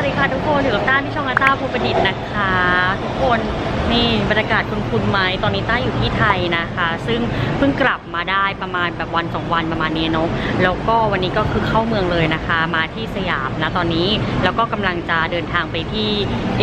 วัสดีค่ะทุกคนอยู่กับต้าที่ช่องอาต้าภูประดิษฐ์นะคะ ทุกคน นี่บรรยากาศคุณคุณไหมตอนนี้ต้าอยู่ที่ไทยนะคะ ซึ่งเพิ่งกลับมาได้ประมาณแบบวันสองวันประมาณนี้เนาะแล้วก็วันนี้ก็คือเข้าเมืองเลยนะคะ มาที่สยามนะตอนนี้แล้วก็กำลังจะเดินทางไปที่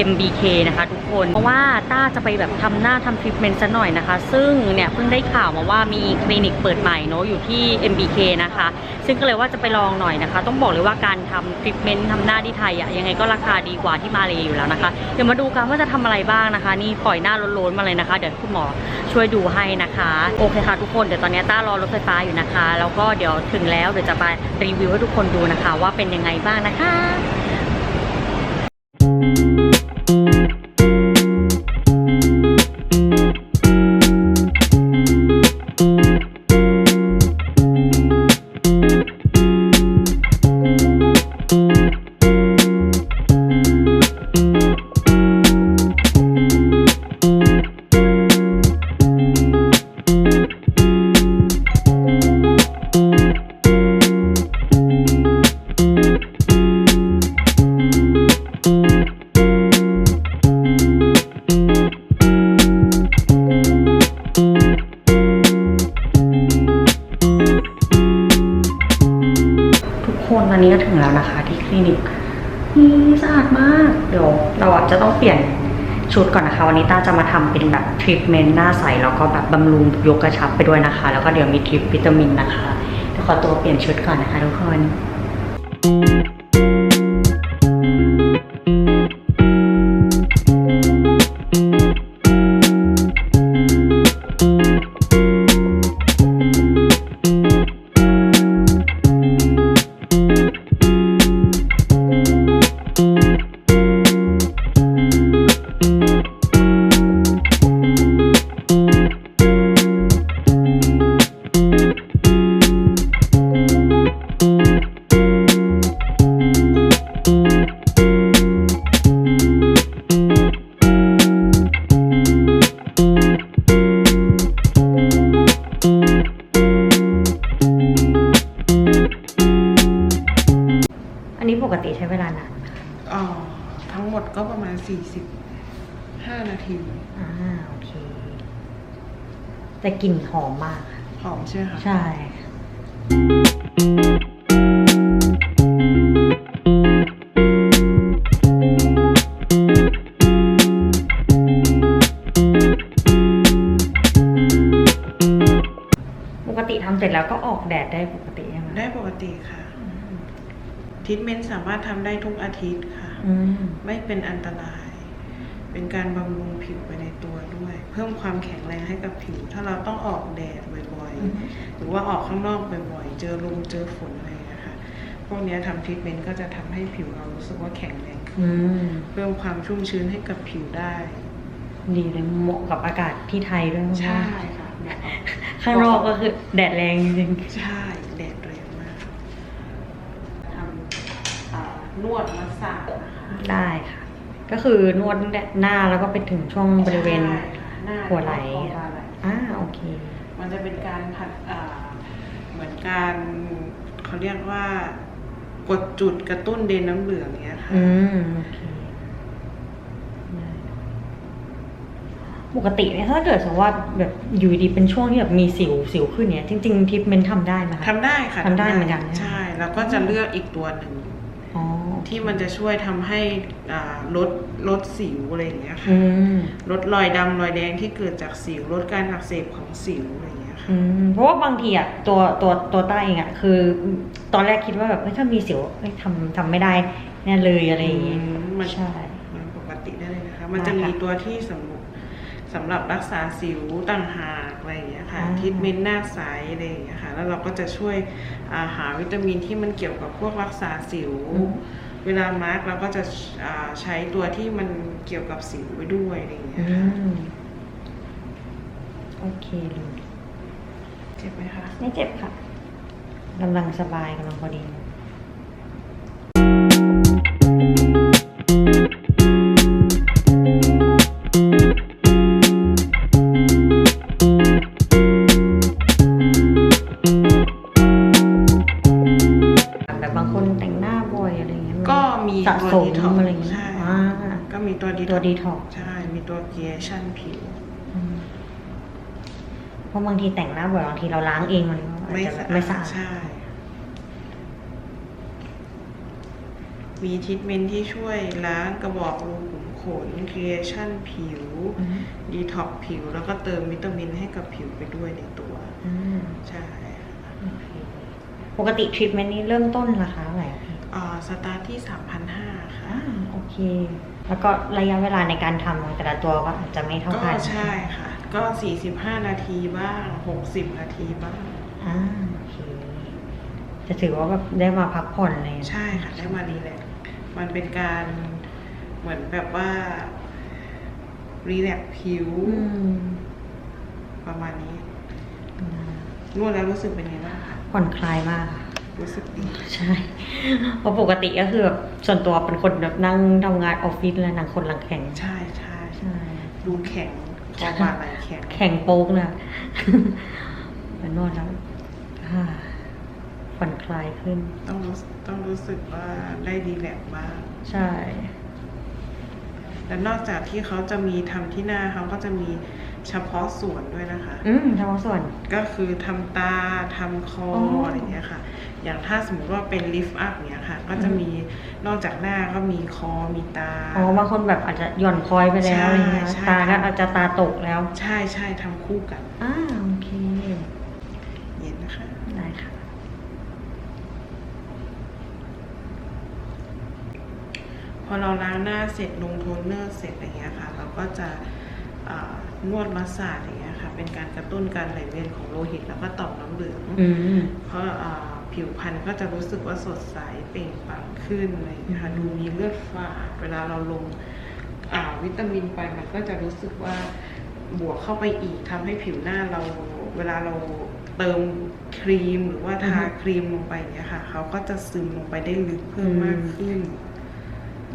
MBK นะคะ ทุกคนเพราะว่าต้าจะไปแบบทำหน้าทำทรีทเมนต์ซะหน่อยนะคะ ซึ่งเนี่ยเพิ่งได้ข่าวมาว่ามีคลินิกเปิดใหม่เนาะอยู่ที่ MBK นะคะ ซึ่งก็เลยว่าจะไปลองหน่อยนะคะ ต้องบอกเลยว่าการทำทรีทเมนต์ทำหน้าที่ไทยอะยังไงก็ราคาดีกว่าที่มาเลยอยู่แล้วนะคะเดี๋ยวมาดูกันว่าจะทำอะไรบ้างนะคะ นี่ปล่อยหน้าล้นๆมาเลยนะคะ เดี๋ยวคุณหมอช่วยดูให้นะคะ โอเคค่ะทุกคนเดี๋ยวตอนนี้ต้ารอรถไฟฟ้าอยู่นะคะ แล้วก็เดี๋ยวถึงแล้วเดี๋ยวจะไปรีวิวให้ทุกคนดูนะคะ ว่าเป็นยังไงบ้างนะคะ นะคะวันนี้ต้าจะมาทำเป็นแบบทรีทเมนต์หน้าใสแล้วก็แบบบำรุงยกกระชับไปด้วยนะคะ แล้วก็เดี๋ยวมีทริปวิตามินนะคะเดี๋ยวขอตัวเปลี่ยนชุดก่อนนะคะทุกคน 45 นาที อ่าโอเค แต่กลิ่นหอมมากค่ะหอมใช่ไหมคะใช่ปกติทำเสร็จแล้วก็ออกแดดได้ปกติใช่ไหมได้ปกติค่ะ ทรีทเมนต์สามารถทำได้ทุกอาทิตย์ค่ะ อืมไม่เป็นอันตราย เป็นการบำรุงผิวไปในตัวด้วย เพิ่มความแข็งแรงให้กับผิว ถ้าเราต้องออกแดดบ่อยอือฮึๆหรือว่าออกข้างนอกบ่อยๆ เจอลมเจอฝนอะไรอย่างเงี้ยค่ะ พวกเนี้ยทำทรีทเมนต์ก็จะทำให้ผิวเรารู้สึกว่าแข็งแรงขึ้นอืมเพิ่มความชุ่มชื้นให้กับผิวได้ ดีเลยเหมาะกับอากาศที่ไทยด้วยเพราะว่าใช่ค่ะเหมาะกับข้างนอกก็คือแดดแรงจริงใช่แดดแรงมากทำอ่า นวดมาสาดนะคะๆได้ค่ะ ก็คือนวดหน้าแล้วก็ไปถึงช่วงบริเวณ ใช่ค่ะน้าหัวไหล่แล้วก็ไหล่อ่าโอเค มันจะเป็นการผัดอ่าเหมือนการเขาเรียกว่ากดจุดกระตุ้นเดนน้ำเหลืองเนี้ยค่ะอืมโอเคได้ปกติเนี่ยถ้าเกิดสมมติว่าแบบอยู่ดีๆเป็นช่วงที่แบบมีสิวสิวขึ้นเนี่ยจริงๆทริปเมนต์ทำได้ไหมคะ ทำได้ค่ะทำได้เหมือนกันใช่แล้วก็จะเลือกอีกตัวหนึ่งอ๋อ ที่มันจะช่วยทำให้อ่าลดลดสิวอะไรอย่างเงี้ยค่ะอืมลดรอยดำรอยแดงที่เกิดจากสิวลดการอักเสบของสิวอะไรอย่างเงี้ยค่ะอืมเพราะว่าบางทีอะตัวตัวตัวต้าเองอะคือ ตอนแรกคิดว่าแบบเฮ้ยถ้ามีสิวเอ้ยทำทำไม่ได้แน่เลยอะไรอย่างงี้อืมมันใช่มันปกติได้เลยนะคะ มันจะได้ค่ะมีตัวที่สำหรับสำหรับรักษาสิวต่างหากอะไรอย่างเงี้ยค่ะอ่าทรีทเมนต์หน้าใสอะไรอย่างเงี้ยค่ะ แล้วเราก็จะช่วยอ่าหาวิตามินที่มันเกี่ยวกับพวกรักษาสิว เวลามาร์กเราก็จะอ่าใช้ตัวที่มันเกี่ยวกับสิวไว้ด้วยอะไรอย่างเงี้อืยค่ะมโอเคเลยเจ็บไหมคะ ไม่เจ็บค่ะกำลังสบายกำลังพอดี ดีตัวดีท็อกใช่ มีตัวเกียชั่นผิว เพราะบางทีแต่งหน้าบ่อยบางทีเราล้างเองมันอาจไม่จะสะไม่สะอาอาดดใช่ มีทรีทเมนต์ที่ช่วยล้างกระบอกรูขุมขนเกียชั่นผิวอืมดีท็อกผิว แล้วก็เติมวิตามินให้กับผิวไปด้วยในตัวอืมใช่โอเคปกติทรีทเมนต์นี้เริ่มต้นราคาเท่าไหร่อะพี่อ่าสตาร์ทที่ 3,500 ค่ะอ่าโอเค แล้วก็ระยะเวลาในการทำของแต่ละตัวก็อาจจะไม่เท่าก็กันใช่ค่ะ ก็ 45 นาทีบ้าง 60 นาทีบ้าง อ่าโอเคจะถือว่าแบบได้มาพักผ่อนเลย ใช่ค่ะ ได้มารีแลกซ์มันเป็นการเหมือนแบบว่า รีแลกซ์ผิวอืมประมาณนี้อืมนวดแล้วรู้สึกเป็นไงบ้างคะ ผ่อนคลายมากค่ะ รู้สึกดี ใช่เพราะปกติก็คือแบบส่วนตัวเป็นคนแบบนั่งทำงานออฟฟิศแล้วนั่งคนหลังแข็ง ใช่ใช่ใช่ดูแข็งคอบ่าไหล่แข็งแข็งโป๊กเลยอะแต่นวดแล้วอ่าผ่อนคลายขึ้น ต้องรู้ต้องรู้สึกว่าได้รีแลกซ์บ้าง ใช่ และนอกจากที่เขาจะมีทำที่หน้าเขาก็จะมี เฉพาะส่วนด้วยนะคะ อืมเฉพาะส่วน ก็คือทำตาทำคออ๋ออ อะไรอย่างเงี้ยค่ะ อย่างถ้าสมมติว่าเป็นลิฟต์อัพเนี้ยค่ะ ก็จะมีนอกจากหน้าก็มีคอมีตา อ๋อบางคนแบบอาจจะหย่อนคอยไปแล้วอะไรเงี้ยใช่ ตาก็ใช่อาจจะตาตกแล้วใช่ใช่ทำคู่กันอ่าโอเคเย็นนะคะ ได้ค่ะ พอเราล้างหน้าเสร็จลงโทนเนอร์เสร็จอะไรเงี้ยค่ะ เราก็จะอ่า นวดมัสซาจอย่างเงี้ยค่ะ เป็นการกระตุ้นการไหลเวียนของโลหิตแล้วก็ต่อมน้ำเหลืองอืม เพราะอ่าผิวพรรณก็จะรู้สึกว่าสดใสเปล่งปลั่งขึ้นอะไรอย่างเงี้ยค่ะอืมดูมีเลือดฝาดเวลาเราลงอ่าวิตามินไปมันก็จะรู้สึกว่าบวกเข้าไปอีกทำให้ผิวหน้าเรา เวลาเราเติมครีมหรือว่าทาครีมลงไปอย่างเงี้ยค่ะเขาก็จะซึมลงไปได้ลึกเพิ่มมากขึ้น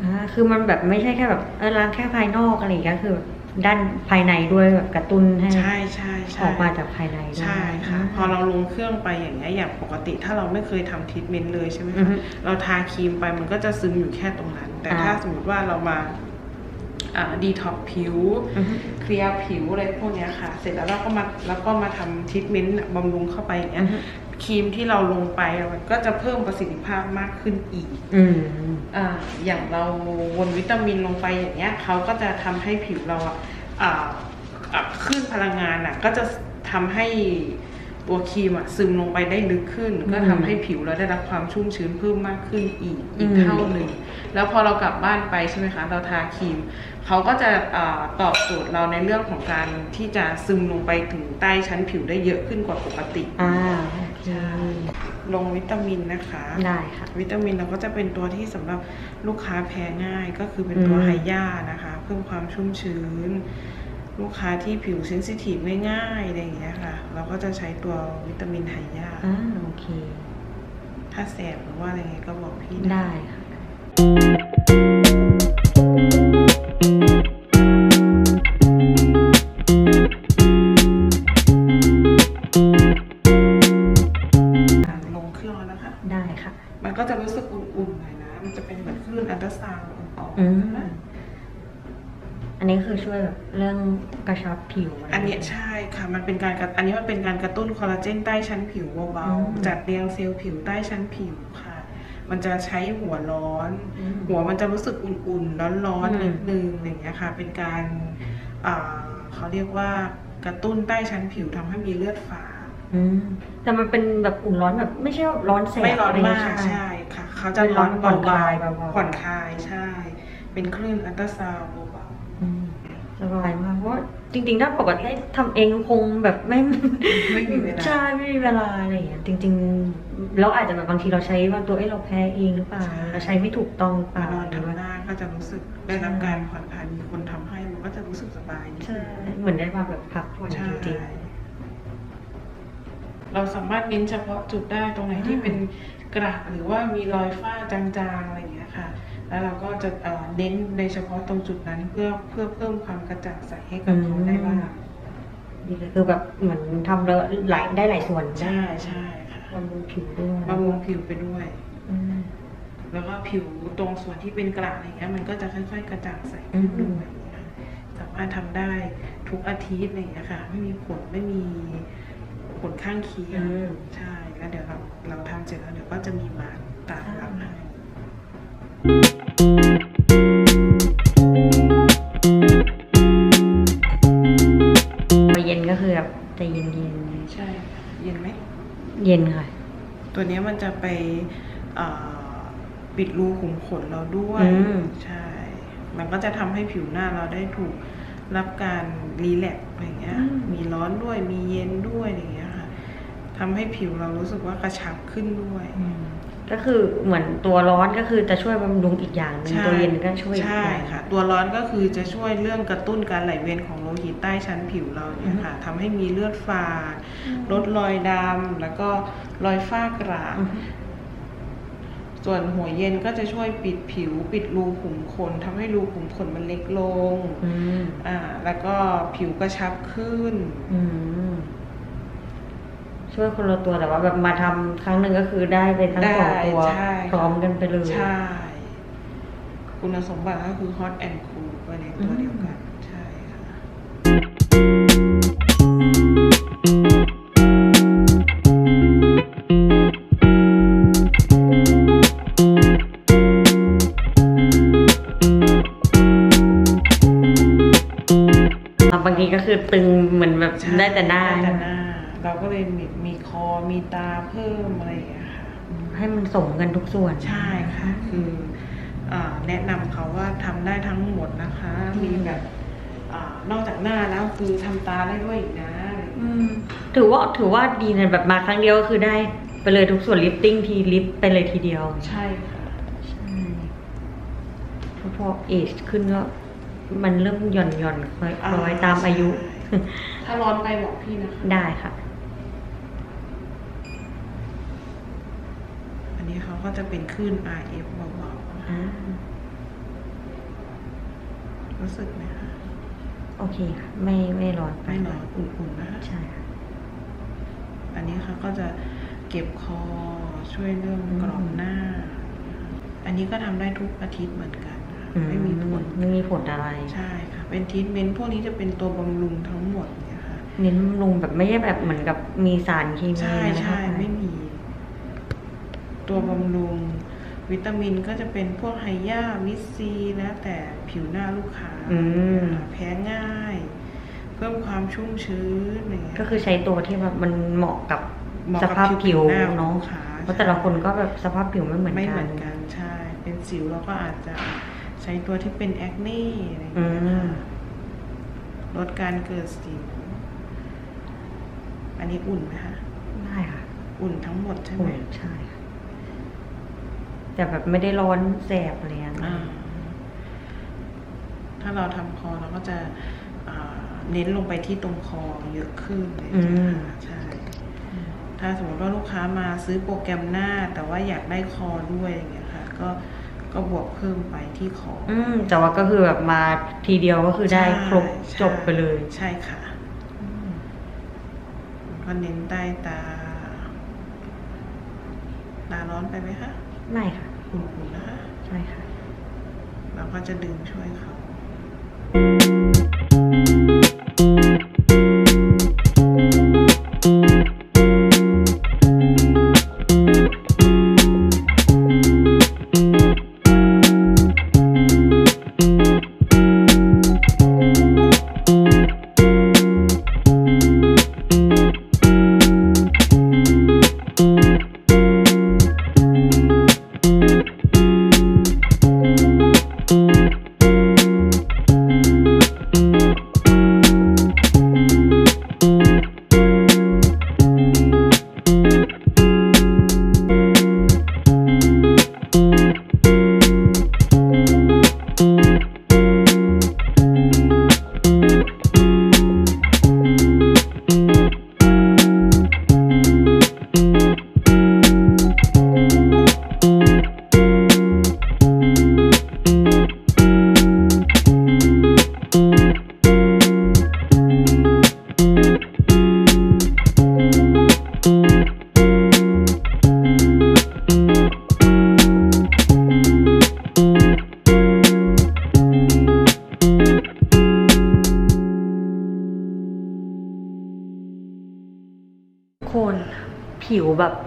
อ่าคือมันแบบไม่ใช่แค่แบบเออล้างแค่ภายนอกอะไรอย่างเงี้ยคือแบบ ด้านภายในด้วยแบบกระตุ้นให้ใช่ใช่ใช่ออกมาจากภายในด้วย ใช่ค่ะาพอเราลงเครื่องไปอย่างเงี้ยอย่างปกติถ้าเราไม่เคยทำทรีทเมนต์เลยใช่ไหมอือคะฮึเราทาครีมไปมันก็จะซึมอยู่แค่ตรงนั้น แต่อ่า ถ้าสมมติว่าเรามา ดีท็อกผิวอือฮึเคลียร์ผิวอะไรพวกเนี้ยค่ะ เสร็จแล้วเราก็มาแล้วก็มาทำทรีทเมนต์บำรุงเข้าไปอย่างเงี้อืยอฮึครีมที่เราลงไปมันก็จะเพิ่มประสิทธิภาพมากขึ้นอีกอืมอ่าอย่างเราวนวิตามินลงไปอย่างเงี้ยเขาก็จะทำให้ผิวเราอะอ่าอะคลื่นพลังงานอะก็จะทำให้ ตัวครีมอะซึมลงไปได้ลึกขึ้นอืมก็ทำให้ผิวเราได้รับความชุ่มชื้นเพิ่มมากขึ้นอีกอีกอืมเท่าหนึ่งแล้วพอเรากลับบ้านไปใช่ไหมคะ เราทาครีมเขาก็จะอ่าตอบโจทย์เราในเรื่องของการที่จะซึมลงไปถึงใต้ชั้นผิวได้เยอะขึ้นกว่าปกติ อ่าโอเคลงวิตามินนะคะ ได้ค่ะ วิตามินเราก็จะเป็นตัวที่สำหรับลูกค้าแพ้ง่ายก็คือเป็นตัวอืม ไฮย่านะคะ เพิ่มความชุ่มชื้น ลูกค้าที่ผิวเซนซิทีฟง่ายๆอะไรอย่างเงี้ยค่ะ เราก็จะใช้ตัววิตามินไฮย่าอ่าโอเค ถ้าแสบหรือว่าอะไรเงี้ยก็บอกพี่นะได้ค่ะอะ อช่วยแบบเรื่องกระชับผิวะไรอันเนี้ยใช่ค่ะ มันเป็นการกระอันนี้มันเป็นการกระตุ้นคอลลาเจนใต้ชั้นผิวเบาอืมๆจัดเรียงเซลล์ผิวใต้ชั้นผิวค่ะ มันจะใช้หัวร้อน อืม หัวมันจะรู้สึกอุ่นๆ ร้อนๆอืมนิดนึงอะไรอย่างเงี้ยค่ะ เป็นการอ่าเขาเรียกว่ากระตุ้นใต้ชั้นผิวทำให้มีเลือดฝาดอืมแต่มันเป็นแบบอุ่นร้อนแบบไม่ใช่ว่าร้อนแสบไม่ร้อนะไมากใช่ไหใช่ค่ะ เขาจะเป็นร้ร้ออนนผ่อนคเบาลายเบาๆๆผ่อนคลายใช่ เป็นคลื่นอัลตราซาวด์เบาอืมส บายมากเพราะว่าจริงๆ ถ้าปกติทำเองคงแบบไม่ๆไม่มีเวลาใช่ไม่มีเวลาอะไรอย่างเงี้ยจริงๆเราอาจจะแบบบางทีเราใช้บางตัวเอ้เราแพ้เองหรือเปล่าใช่เราใช้ไม่ถูกต้องหรือเปมาล่านอนหรือว่าทำหน้าก็จะรู้สึกได้รับการผ่อนคลายมีคนทำให้มันก็จะรู้สึกสบายนิดใช่นึงเหมือนได้มาแบบพักผ่อนใช่จริงเราสามารถเน้นเฉพาะจุดได้ตรงไหนที่อ่าเป็นกระหรือว่ามีรอยฝ้าจางๆอะไรอย่างเงี้ยค่ะ แล้วเราก็จะเอ่อเน้นในเฉพาะตรงจุดนั้นเพื่อเพื่อเพิ่มความกระจ่างใสให้กับเขาได้บ้างๆนี่คือแบบเหมือนทำแล้วหลายได้หลายส่วนใช่ใช่ค่ะบำรุงผิวด้วยบำรุงผิวไปด้วย อืม แล้วก็ผิวตรงส่วนที่เป็นกระอะไรเงี้ยมันก็จะค่อย ๆ กระจ่างใสขึ้นด้วยนะคะสามารถทำได้ทุกอาทิตย์อะไรอย่างเงี้ยค่ะ ไม่มีผลไม่มีผลข้างเคียงอืม ใช่แล้วเดี๋ยวเราเราทำเสร็จแล้วเดี๋ยวก็จะมีมาร์กตามหลังให้พอ เย็นก็คือแบบจะเย็นเย็นใช่ค่ะเย็นไหม เย็นค่ะ ตัวเนี้ยมันจะไปเอ่อปิดรูขุมขนเราด้วยอืมใช่ มันก็จะทำให้ผิวหน้าเราได้ถูกรับการรีแลกซ์อะไรเงี้ย มีร้อนด้วย มีเย็นด้วยอย่างเงี้ยค่ะทำให้ผิวเรารู้สึกว่ากระชับขึ้นด้วย ก็คือเหมือนตัวร้อนก็คือจะช่วยบำรุงอีกอย่างหนึ่งใช่ตัวเย็นก็ช่วยอีกใช่อย่าง ค่ะ ตัวร้อนก็คือจะช่วยเรื่องกระตุ้นการไหลเวียนของโลหิตใต้ชั้นผิวเราเนี่ยค่ะทำให้มีเลือดฝาดลดรอยดำแล้วก็รอยฝ้ากระอือฮึส่วนหัวเย็นก็จะช่วยปิดผิว ปิดรูขุมขนทำให้รูขุมขนมันเล็กลงอืมอ่าแล้วก็ผิวกระชับขึ้น อืม ช่วยคนละตัวแต่ว่าแบบมาทำครั้งหนึ่งก็คือได้เป็นทั้งสองตัวได้ใช่พร้อมกันไปเลยใช่ คุณสมบัติก็คือ hot and cool ไปในตัวเดียวกันใช่ค่ะอะบางทีก็คือตึงเหมือนแบบใช่ได้แต่หน้าได้แต่หน้า เราก็เลยมีมีคอมีตาเพิ่มอะไรอย่างเงี้ยค่ะ ให้มันสมกันทุกส่วน ใช่ค่ะ คืออาแนะนำเขาว่าทำได้ทั้งหมดนะคะ มีแบบอานอกจากหน้าแล้วคือทำตาได้ด้วยอีกนะอืมถือว่าถือว่าดีนะแบบมาครั้งเดียวก็คือได้ไปเลยทุกส่วนลิฟติ้งทีลิฟต์ไปเลยทีเดียว ใช่ค่ะใช่เพราะพอเอจขึ้นก็มันเริ่มหย่อนหย่อนคล้อยคล้อยตามอายุใช่ถ้าร้อนไปบอกพี่นะคะ ได้ค่ะ อันนี้ เขาก็จะเป็นคลื่น RF เบาอ่าๆรู้สึกไหมคะ โอเคค่ะ ไม่ไม่ร้อนไปไม่ร้อนอุ่นๆนะคะ ใช่ค่ะ อันนี้เขาก็จะเก็บคอช่วยเรื่องกรอบหน้า อันนี้ก็ทำได้ทุกอาทิตย์เหมือนกันนะคะอืไม่มีผล ไม่มีผลอะไร ใช่ค่ะ เป็นทรีทเมนต์พวกนี้จะเป็นตัวบำรุงทั้งหมดเนี่ยค่ะ เน้นบำรุงแบบไม่ใช่แบบเหมือนกับมีสารเคมีใช่อะไรใช่เข้าปไม่มี ตัวบำรุง วิตามินก็จะเป็นพวกไฮยาวิตซี แล้วแต่ผิวหน้าลูกค้าอืม แพ้ง่าย เพิ่มความชุ่มชื้นอะไรเงี้ยก็คือใช้ตัวที่แบบมันเหมาะกับเหมาะสกับภาพผิวหน้าเนาะของลูกค้าเพราะแต่ละคนก็แบบสภาพผิวไม่เหมือนไม่กัเหมืน อนกันใช่ เป็นสิวเราก็อาจจะใช้ตัวที่เป็นแอคเน่อะไรอืเงี้ยมค่ะลดการเกิดสิว อันนี้อุ่นไหมคะ ได้ค่ะอุ่นทั้งหมดใช่ไหมอุ่นใช่ค่ะ แต่แบบไม่ได้ร้อนแสบอะไรอย่างเงี้อ่ายถ้าเราทำคอเราก็จะอ่าเน้นลงไปที่ตรงคอเยอะขึ้นเลยอืมใช่ ถ้าสมมติว่าลูกค้ามาซื้อโปรแกรมหน้า แต่ว่าอยากได้คอด้วยอย่างเงี้ยค่ะก็ก็บวกเพิ่มไปที่คออืม แต่ว่าก็คือแบบมาทีเดียวก็คือได้ใช่ครบใช่จบไปเลย ใช่ค่ะก็เน้นใต้ตา ตาร้อนไปไหมคะ ไม่ค่ะอุ่นๆนะคะใช่ค่ะ เราก็จะดึงช่วยเขา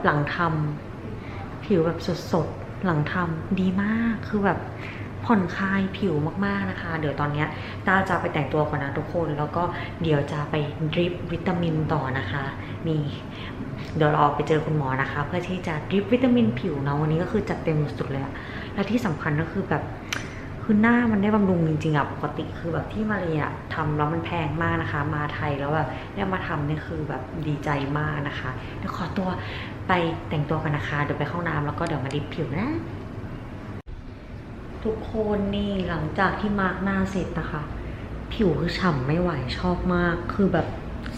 หลังทำผิวแบบสดๆหลังทำดีมากคือแบบผ่อนคลายผิวมากๆนะคะ เดี๋ยวตอนนี้ตาจะไปแต่งตัวก่อนนะทุกคน แล้วก็เดี๋ยวจะไปดริปวิตามินต่อนะคะนี่เดี๋ยวเราออกไปเจอคุณหมอนะคะ เพื่อที่จะดริปวิตามินผิวเนาะวันนี้ก็คือจัดเต็มสุดเลยอะและที่สำคัญก็คือแบบคือหน้ามันได้บำรุงจริงๆอะปกติคือแบบที่มาเลยอะทำแล้วมันแพงมากนะคะ มาไทยแล้วแบบได้มาทำนี่คือแบบดีใจมากนะคะเดี๋ยวขอตัว ไปแต่งตัวกันนะคะ เดี๋ยวไปเข้าน้ำแล้วก็เดี๋ยวมาดริปผิวนะ ทุกคนนี่หลังจากที่มาร์กหน้าเสร็จนะคะ ผิวคือฉ่ำไม่ไหวชอบมาก คือแบบ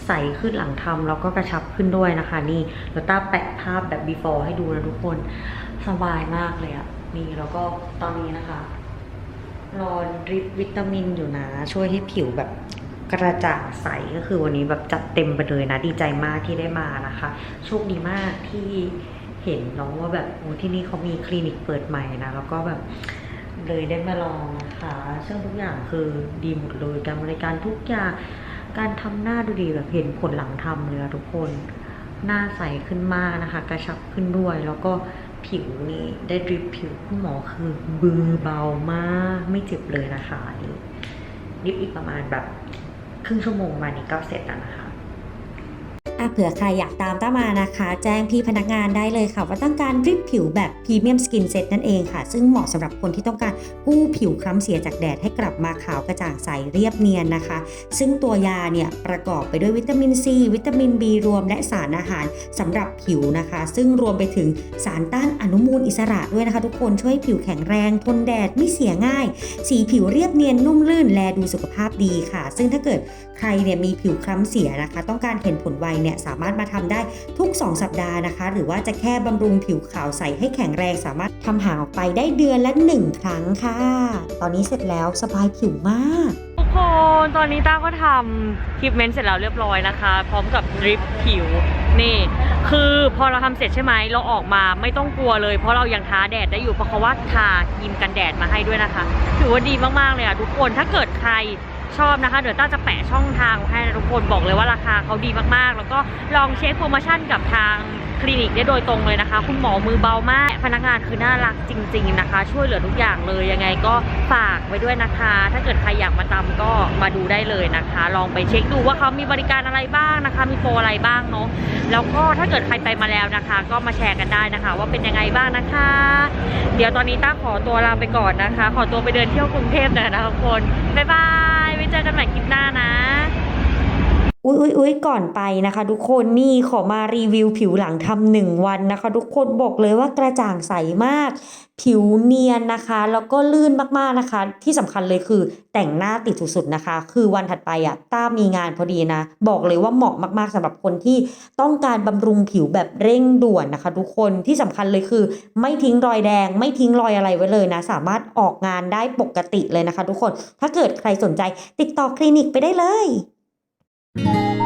ใสขึ้นหลังทำแล้วก็กระชับขึ้นด้วยนะคะ นี่แล้วต้าแปะภาพแบบ before ให้ดูนะทุกคนสบายมากเลยอะนี่แล้วก็ตอนนี้นะคะรอดริปวิตามินอยู่นะ ช่วยให้ผิวแบบ กระจ่างใสก็คือวันนี้แบบจัดเต็มไปเลยนะ ดีใจมากที่ได้มานะคะ โชคดีมากที่เห็นเน้องว่าแบบโอ้ที่นี่เขามีคลินิกเปิดใหม่นะ แล้วก็แบบเลยได้มาลองนะคะซึ่งทุกอย่างคือดีหมดเลยการบริการทุกอย่างการทำหน้าดูดีแบบเห็นผลหลังทำเลยอะทุกคนหน้าใสขึ้นมากนะคะ กระชับขึ้นด้วยแล้วก็ผิวนี่ได้ดริปผิวคุณหมอคือบือเบามาก ไม่เจ็บเลยนะคะนี่ดิปอีกประมาณแบบ ครึ่งชั่วโมงมานี้ก็เสร็จแล้วนะคะ อะเผื่อใครอยากตามต้ามานะคะ แจ้งพี่พนักงานได้เลยค่ะ ว่าต้องการริบผิวแบบพรีเมียมสกินเซ็ตนั่นเองค่ะ ซึ่งเหมาะสำหรับคนที่ต้องการกู้ผิวคล้ำเสียจากแดดให้กลับมาขาวกระจ่างใสเรียบเนียนนะคะ ซึ่งตัวยาเนี่ยประกอบไปด้วยวิตามินซีวิตามิน B รวมและสารอาหารสำหรับผิวนะคะ ซึ่งรวมไปถึงสารต้านอนุมูลอิสระด้วยนะคะ ทุกคนช่วยผิวแข็งแรงทนแดดไม่เสียง่าย สีผิวเรียบเนียนนุ่มลื่นแลดูสุขภาพดีค่ะ ซึ่งถ้าเกิดใครเนี่ยมีผิวคล้ำเสียนะคะ ต้องการเห็นผลไวเนี่ยสามารถมาทำได้ทุก 2 สัปดาห์นะคะ หรือว่าจะแค่บำรุงผิวขาวใสให้แข็งแรงสามารถทำหางออกไปได้เดือนละ 1 ครั้งค่ะ ตอนนี้เสร็จแล้วสบายผิวมากทุกคนตอนนี้ต้าก็ทำทรีทเมนต์เสร็จแล้วเรียบร้อยนะคะ พร้อมกับดริปผิวนี่คือพอเราทำเสร็จใช่ไหมเราออกมาไม่ต้องกลัวเลย เพราะเรายังท้าแดดได้อยู่เพราะเขาว่าทาครีมกันแดดมาให้ด้วยนะคะ ถือว่าดีมากๆเลยอะทุกคนถ้าเกิดใคร ชอบนะคะ เดี๋ยวต้าจะแปะช่องทางให้ทุกคนบอกเลยว่าราคาเขาดีมากๆ แล้วก็ลองเช็คโปรโมชั่นกับทาง คลินิกได้โดยตรงเลยนะคะ คุณหมอมือเบามาก พนักงานคือน่ารักจริง ๆนะคะ ช่วยเหลือทุกอย่างเลยยังไงก็ฝากไว้ด้วยนะคะ ถ้าเกิดใครอยากมาตำก็มาดูได้เลยนะคะ ลองไปเช็คดูว่าเขามีบริการอะไรบ้างนะคะ มีโปรอะไรบ้างเนาะแล้วก็ถ้าเกิดใครไปมาแล้วนะคะ ก็มาแชร์กันได้นะคะ ว่าเป็นยังไงบ้างนะคะ เดี๋ยวตอนนี้ต้าขอตัวลาไปก่อนนะคะ ขอตัวไปเดินเที่ยวกรุงเทพหน่อยนะคะทุกคนบ๊ายบายไว้เจอกันใหม่คลิปหน้านะ อุ๊ยอุ๊ยอุ๊ยก่อนไปนะคะ ทุกคนนี่ขอมารีวิวผิวหลังทำหนึ่งวันนะคะ ทุกคนบอกเลยว่ากระจ่างใสมาก ผิวเนียนนะคะ แล้วก็ลื่นมากๆนะคะ ที่สำคัญเลยคือแต่งหน้าติดสุดๆนะคะ คือวันถัดไปอะต้ามีงานพอดีนะ บอกเลยว่าเหมาะมากๆสำหรับคนที่ต้องการบำรุงผิวแบบเร่งด่วนนะคะ ทุกคนที่สำคัญเลยคือ ไม่ทิ้งรอยแดง ไม่ทิ้งรอยอะไรไว้เลยนะ สามารถออกงานได้ปกติเลยนะคะ ทุกคนถ้าเกิดใครสนใจติดต่อคลินิกไปได้เลย Thank you.